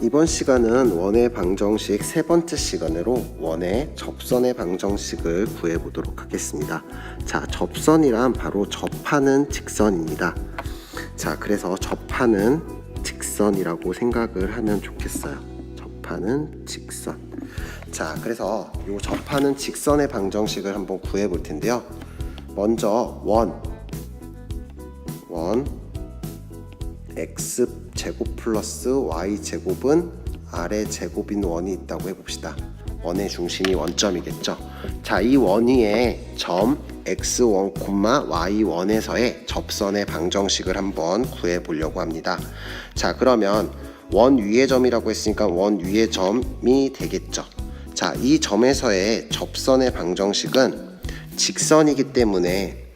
이번 시간은 원의 방정식 세 번째 시간으로 원의 접선의 방정식을 구해 보도록 하겠습니다. 자, 접선이란 바로 접하는 직선입니다. 자, 그래서 접하는 직선이라고 생각을 하면 좋겠어요. 접하는 직선. 자, 그래서 이 접하는 직선의 방정식을 한번 구해 볼 텐데요. 먼저 원, 원, x 제곱 플러스 y 제곱은 아래 제곱인 원이 있다고 해봅시다. 원의 중심이 원점이겠죠. 자, 이 원위에 점 x1, y1에서의 접선의 방정식을 한번 구해 보려고 합니다. 자, 그러면 원 위의 점이라고 했으니까 원 위의 점이 되겠죠. 자, 이 점에서의 접선의 방정식은 직선이기 때문에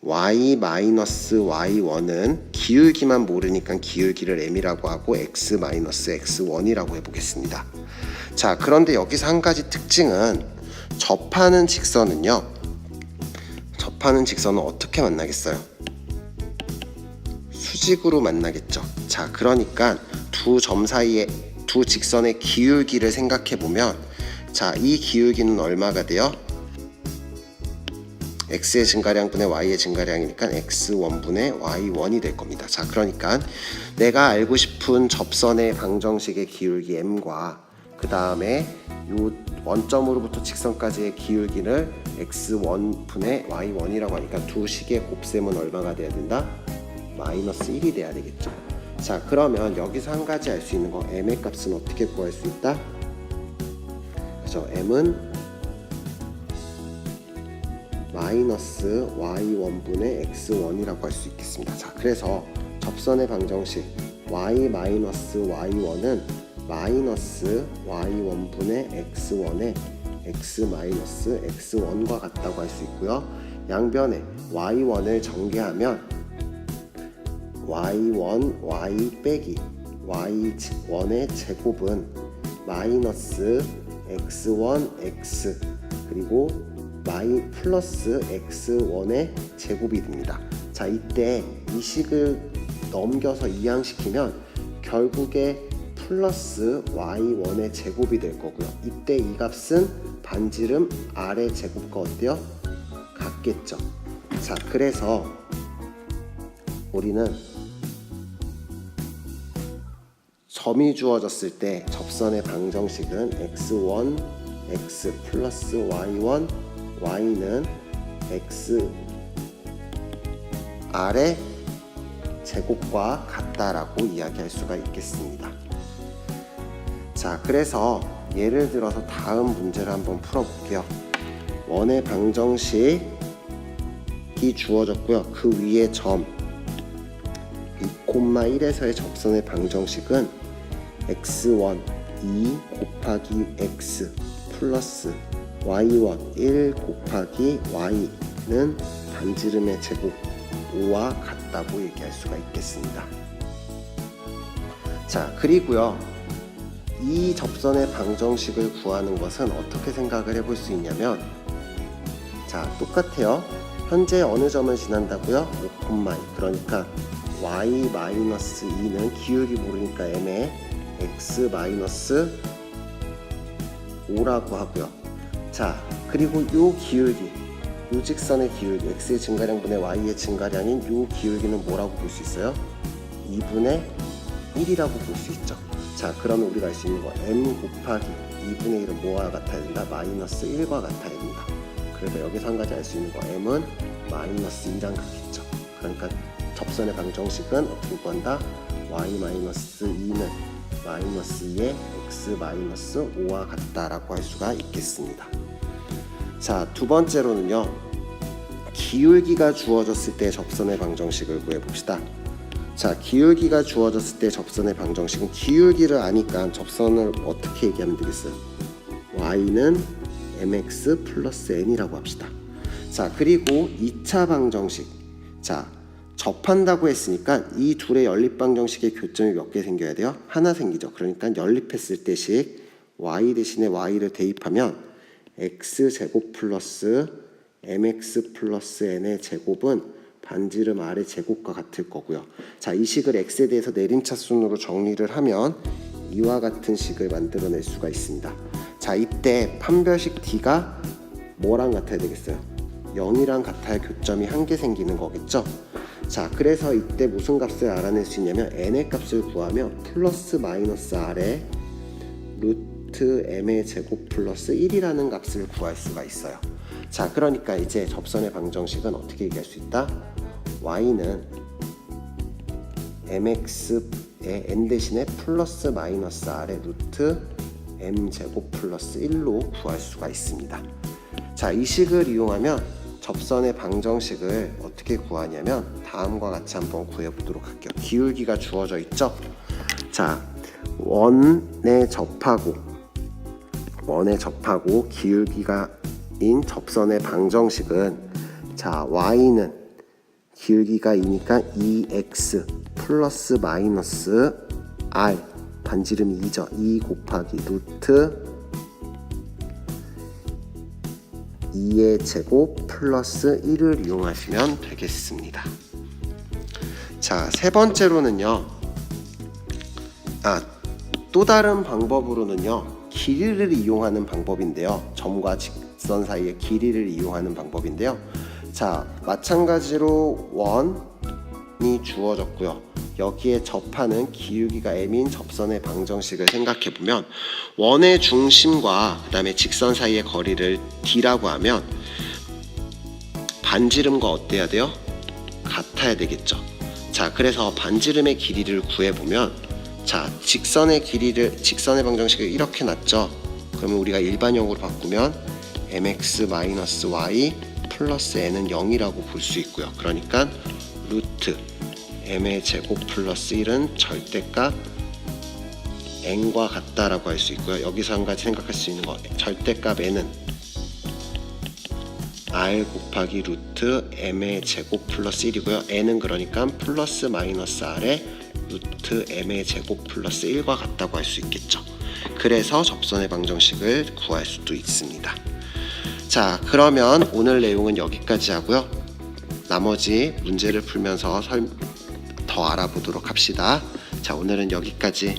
y 마이너스 y1은 기울기만 모르니까 기울기를 m이라고 하고 x 마이너스 x1이라고 해보겠습니다. 자, 그런데 여기서 한 가지 특징은 접하는 직선은요. 접하는 직선은 어떻게 만나겠어요? 수직으로 만나겠죠. 자, 그러니까 두 점 사이에 두 직선의 기울기를 생각해 보면 자, 이 기울기는 얼마가 돼요? X의 증가량분의 y의 증가량이니까 x1분의 y1이 될 겁니다. 자, 그러니까 내가 알고 싶은 접선의 방정식의 기울기 m과 그 다음에 요 원점으로부터 직선까지의 기울기를 x1분의 y1이라고 하니까 두 식의 곱셈은 얼마가 돼야 된다? 마이너스 1이 돼야 되겠죠. 자, 그러면 여기서 한 가지 알 수 있는 거 m의 값은 어떻게 구할 수 있다? 그죠? m은 마이너스 y1분의 x1이라고 할 수 있겠습니다. 자, 그래서 접선의 방정식 y 마이너스 y1은 마이너스 y1분의 x1의 x 마이너스 x1과 같다고 할 수 있고요. 양변에 y1을 전개하면 y1 y 빼기 y1의 제곱은 마이너스 x1 x 그리고 y 플러스 x1의 제곱이 됩니다. 자, 이때 이 식을 넘겨서 이항시키면 결국에 플러스 y1의 제곱이 될 거고요. 이때 이 값은 반지름 아래 제곱과 어때요? 같겠죠. 자, 그래서 우리는 점이 주어졌을 때 접선의 방정식은 x1 x 플러스 y1 y는 x 아래 제곱과 같다라고 이야기할 수가 있겠습니다. 자, 그래서 예를 들어서 다음 문제를 한번 풀어볼게요. 원의 방정식이 주어졌고요. 그 위에 점 2,1에서의 접선의 방정식은 x1 2 곱하기 x 플러스 y1 1 곱하기 y는 반지름의 제곱 5와 같다고 얘기할 수가 있겠습니다. 자, 그리고요. 이 접선의 방정식을 구하는 것은 어떻게 생각을 해볼 수 있냐면 자, 똑같아요. 현재 어느 점을 지난다고요? 5,2 그러니까 y 마이너스 2는 기울기 모르니까 m에 x 마이너스 5라고 하고요. 자, 그리고 요 기울기, 요 직선의 기울기, x의 증가량분의 y의 증가량인 요 기울기는 뭐라고 볼 수 있어요? 2분의 1이라고 볼 수 있죠. 자, 그러면 우리가 알 수 있는 거 m 곱하기 2분의 1은 뭐와 같아야 된다? 마이너스 1과 같아야 된다. 그래서 여기서 한 가지 알 수 있는 거 m은 마이너스 2랑 같겠죠. 그러니까 접선의 방정식은 어떻게 구한다? Y 마이너스 2는 마이너스 2의 x 마이너스 5와 같다라고 할 수가 있겠습니다. 자, 두 번째로는요. 기울기가 주어졌을 때 접선의 방정식을 구해 봅시다. 자, 기울기가 주어졌을 때 접선의 방정식은 기울기를 아니까 접선을 어떻게 얘기하면 되겠어요? y는 mx 플러스 n이라고 합시다. 자, 그리고 2차 방정식. 자, 접한다고 했으니까 이 둘의 연립 방정식의 교점이 몇 개 생겨야 돼요? 하나 생기죠. 그러니까 연립했을 때식 y 대신에 y를 대입하면 x 제곱 플러스 mx 플러스 n의 제곱은 반지름 아래 제곱과 같을 거고요. 자, 이 식을 x에 대해서 내림차순으로 정리를 하면 이와 같은 식을 만들어낼 수가 있습니다. 자, 이때 판별식 D가 뭐랑 같아야 되겠어요? 0이랑 같아야 교점이 한 개 생기는 거겠죠? 자, 그래서 이때 무슨 값을 알아낼 수 있냐면 n의 값을 구하면 플러스 마이너스 r에 루트 m의 제곱 플러스 1이라는 값을 구할 수가 있어요. 자, 그러니까 이제 접선의 방정식은 어떻게 얘기할 수 있다? y는 mx의 n 대신에 플러스 마이너스 r의 루트 m 제곱 플러스 1로 구할 수가 있습니다. 자, 이 식을 이용하면 접선의 방정식을 어떻게 구하냐면 다음과 같이 한번 구해 보도록 할게요. 기울기가 주어져 있죠? 자, 원에 접하고 원에 접하고 기울기가 인 접선의 방정식은 자, y는 기울기가 2니까 2x 플러스 마이너스 r 반지름 2죠. 2 곱하기 루트 2의 제곱 플러스 1을 이용하시면 되겠습니다. 자, 세 번째로는요. 아, 또 다른 방법으로는요. 길이를 이용하는 방법인데요. 점과 직선 사이의 길이를 이용하는 방법인데요. 자, 마찬가지로 원이 주어졌고요. 여기에 접하는 기울기가 m인 접선의 방정식을 생각해 보면 원의 중심과 그다음에 직선 사이의 거리를 d라고 하면 반지름과 어때야 돼요? 같아야 되겠죠. 자, 그래서 반지름의 길이를 구해 보면 자, 직선의 길이를 직선의 방정식을 이렇게 놨죠. 그러면 우리가 일반형으로 바꾸면 mx-y 플러스 n은 0이라고 볼 수 있고요. 그러니까 루트 m의 제곱 플러스 1은 절대값 n과 같다라고 할 수 있고요. 여기서 한 가지 생각할 수 있는 거 절대값 n은 r 곱하기 루트 m의 제곱 플러스 1이고요. n은 그러니까 플러스 마이너스 r의 루트 m의 제곱 플러스 1과 같다고 할 수 있겠죠. 그래서 접선의 방정식을 구할 수도 있습니다. 자, 그러면 오늘 내용은 여기까지 하고요. 나머지 문제를 풀면서 설, 더 알아보도록 합시다. 자, 오늘은 여기까지